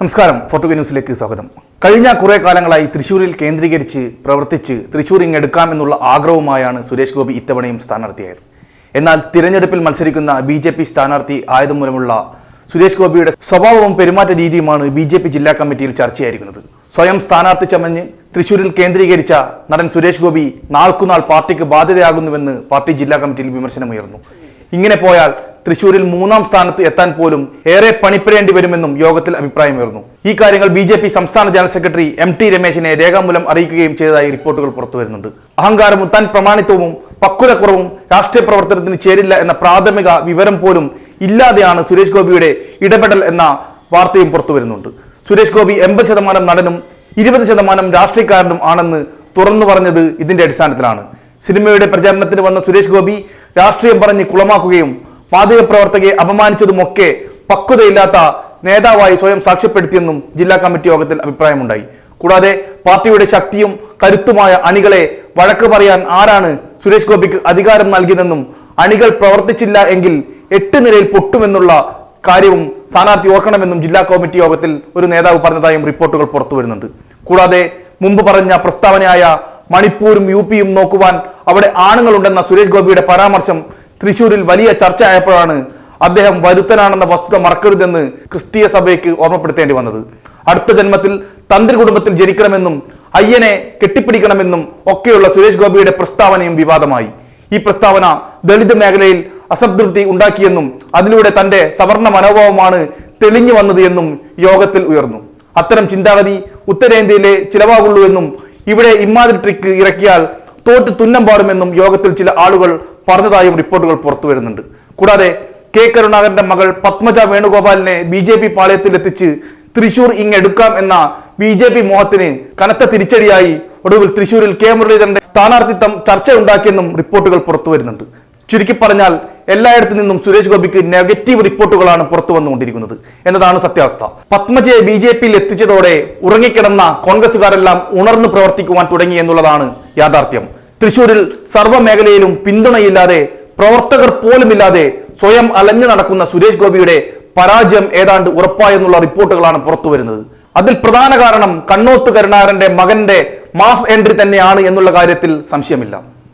നമസ്കാരം. ഫോട്ടോ ന്യൂസിലേക്ക് സ്വാഗതം. കഴിഞ്ഞ കുറേ കാലങ്ങളായി തൃശ്ശൂരിൽ കേന്ദ്രീകരിച്ച് പ്രവർത്തിച്ച് തൃശ്ശൂർ ഇങ്ങെടുക്കാമെന്നുള്ള ആഗ്രഹവുമായാണ് സുരേഷ് ഗോപി ഇത്തവണയും സ്ഥാനാർത്ഥിയായത്. എന്നാൽ തിരഞ്ഞെടുപ്പിൽ മത്സരിക്കുന്ന ബി ജെ പി സ്ഥാനാർത്ഥി ആയതുമൂലമുള്ള സുരേഷ് ഗോപിയുടെ സ്വഭാവവും പെരുമാറ്റ രീതിയുമാണ് ബി ജെ പി ജില്ലാ കമ്മിറ്റിയിൽ ചർച്ചയായിരിക്കുന്നത്. സ്വയം സ്ഥാനാർത്ഥി ചമഞ്ഞ് തൃശ്ശൂരിൽ കേന്ദ്രീകരിച്ച നടൻ സുരേഷ് ഗോപി നാൾക്കുനാൾ പാർട്ടിക്ക് ബാധ്യതയാകുന്നുവെന്ന് പാർട്ടി ജില്ലാ കമ്മിറ്റിയിൽ വിമർശനമുയർന്നു. ഇങ്ങനെ പോയാൽ തൃശൂരിൽ മൂന്നാം സ്ഥാനത്ത് എത്താൻ പോലും ഏറെ പണിപ്പെടേണ്ടി വരുമെന്നും യോഗത്തിൽ അഭിപ്രായമുയർന്നു ഈ കാര്യങ്ങൾ ബി ജെ പി സംസ്ഥാന ജനറൽ സെക്രട്ടറി എം ടി രമേശിനെ രേഖാമൂലം അറിയിക്കുകയും ചെയ്തതായി റിപ്പോർട്ടുകൾ പുറത്തുവരുന്നുണ്ട് അഹങ്കാരവും താൻ പ്രമാണിത്വവും പക്വതക്കുറവും രാഷ്ട്രീയ പ്രവർത്തനത്തിന് ചേരില്ല എന്ന പ്രാഥമിക വിവരം പോലും ഇല്ലാതെയാണ് സുരേഷ് ഗോപിയുടെ ഇടപെടൽ എന്ന വാർത്തയും പുറത്തു വരുന്നുണ്ട്. സുരേഷ് ഗോപി എൺപത് ശതമാനം നടനും ഇരുപത് ശതമാനം രാഷ്ട്രീയക്കാരനും ആണെന്ന് തുറന്നു പറഞ്ഞത് ഇതിന്റെ അടിസ്ഥാനത്തിലാണ്. സിനിമയുടെ പ്രചാരണത്തിന് വന്ന സുരേഷ് ഗോപി രാഷ്ട്രീയം പറഞ്ഞ് കുളമാക്കുകയും മാധ്യമപ്രവർത്തകയെ അപമാനിച്ചതുമൊക്കെ പക്വതയില്ലാത്ത നേതാവായി സ്വയം സാക്ഷ്യപ്പെടുത്തിയെന്നും ജില്ലാ കമ്മിറ്റി യോഗത്തിൽ അഭിപ്രായമുണ്ടായി. കൂടാതെ പാർട്ടിയുടെ ശക്തിയും കരുത്തുമായ അണികളെ വഴക്ക് പറയാൻ ആരാണ് സുരേഷ് ഗോപിക്ക് അധികാരം നൽകിയതെന്നും അണികൾ പ്രവർത്തിച്ചില്ല എങ്കിൽ എട്ട് നിലയിൽ പൊട്ടുമെന്നുള്ള കാര്യവും സ്ഥാനാർത്ഥി ഓർക്കണമെന്നും ജില്ലാ കമ്മിറ്റി യോഗത്തിൽ ഒരു നേതാവ് പറഞ്ഞതായും റിപ്പോർട്ടുകൾ പുറത്തു വരുന്നുണ്ട്. കൂടാതെ മുമ്പ് പറഞ്ഞ പ്രസ്താവനയായ മണിപ്പൂരും യു പിയും നോക്കുവാൻ അവിടെ ആണുങ്ങളുണ്ടെന്ന സുരേഷ് ഗോപിയുടെ പരാമർശം തൃശൂരിൽ വലിയ ചർച്ചയായപ്പോഴാണ് അദ്ദേഹം വരുത്തനാണെന്ന വസ്തുത മറക്കരുതെന്ന് ക്രിസ്തീയ സഭയ്ക്ക് ഓർമ്മപ്പെടുത്തേണ്ടി വന്നത്. അടുത്ത ജന്മത്തിൽ തന്ത്രി കുടുംബത്തിൽ ജനിക്കണമെന്നും അയ്യനെ കെട്ടിപ്പിടിക്കണമെന്നും ഒക്കെയുള്ള സുരേഷ് ഗോപിയുടെ പ്രസ്താവനയും വിവാദമായി. ഈ പ്രസ്താവന ദളിത് മേഖലയിൽ അസംതൃപ്തി ഉണ്ടാക്കിയെന്നും അതിലൂടെ തന്റെ സവർണ മനോഭാവമാണ് തെളിഞ്ഞു വന്നത് എന്നും യോഗത്തിൽ ഉയർന്നു. അത്തരം ചിന്താഗതി ഉത്തരേന്ത്യയിലെ ചിലവാകുള്ളൂ എന്നും ഇവിടെ ഇമ്മാതിരി ട്രിക്ക് ഇറക്കിയാൽ തോറ്റ് തുന്നം പാടുമെന്നും യോഗത്തിൽ ചില ആളുകൾ പറഞ്ഞതായും റിപ്പോർട്ടുകൾ പുറത്തു വരുന്നുണ്ട്. കൂടാതെ കെ കരുണാകരന്റെ മകൾ പത്മജ വേണുഗോപാലിനെ ബി ജെ പി പാളയത്തിൽ എത്തിച്ച് തൃശൂർ ഇങ്ങെടുക്കാം എന്ന ബി ജെ പി മോഹത്തിന് കനത്ത തിരിച്ചടിയായി ഒടുവിൽ തൃശൂരിൽ കെ മുരളീധരന്റെ സ്ഥാനാർത്ഥിത്വം ചർച്ചയുണ്ടാക്കിയെന്നും റിപ്പോർട്ടുകൾ പുറത്തു വരുന്നുണ്ട്. ചുരുക്കി പറഞ്ഞാൽ എല്ലായിടത്തു നിന്നും സുരേഷ് ഗോപിക്ക് നെഗറ്റീവ് റിപ്പോർട്ടുകളാണ് പുറത്തു വന്നുകൊണ്ടിരിക്കുന്നത്. എന്നതാണ് സത്യാവസ്ഥ. പത്മജയെ ബി ജെ പിയിൽ എത്തിച്ചതോടെ ഉറങ്ങിക്കിടന്ന കോൺഗ്രസുകാരെല്ലാം ഉണർന്നു പ്രവർത്തിക്കുവാൻ തുടങ്ങി എന്നുള്ളതാണ് യാഥാർത്ഥ്യം. തൃശൂരിൽ സർവ മേഖലയിലും പിന്തുണയില്ലാതെ പ്രവർത്തകർ പോലുമില്ലാതെ സ്വയം അലഞ്ഞു നടക്കുന്ന സുരേഷ് ഗോപിയുടെ പരാജയം ഏതാണ്ട് ഉറപ്പായെന്നുള്ള റിപ്പോർട്ടുകളാണ് പുറത്തു വരുന്നത് അതിൽ പ്രധാന കാരണം കണ്ണോത്ത് കരുണാകരന്റെ മകന്റെ മാസ് എൻട്രി തന്നെയാണ് എന്നുള്ള കാര്യത്തിൽ സംശയമില്ല.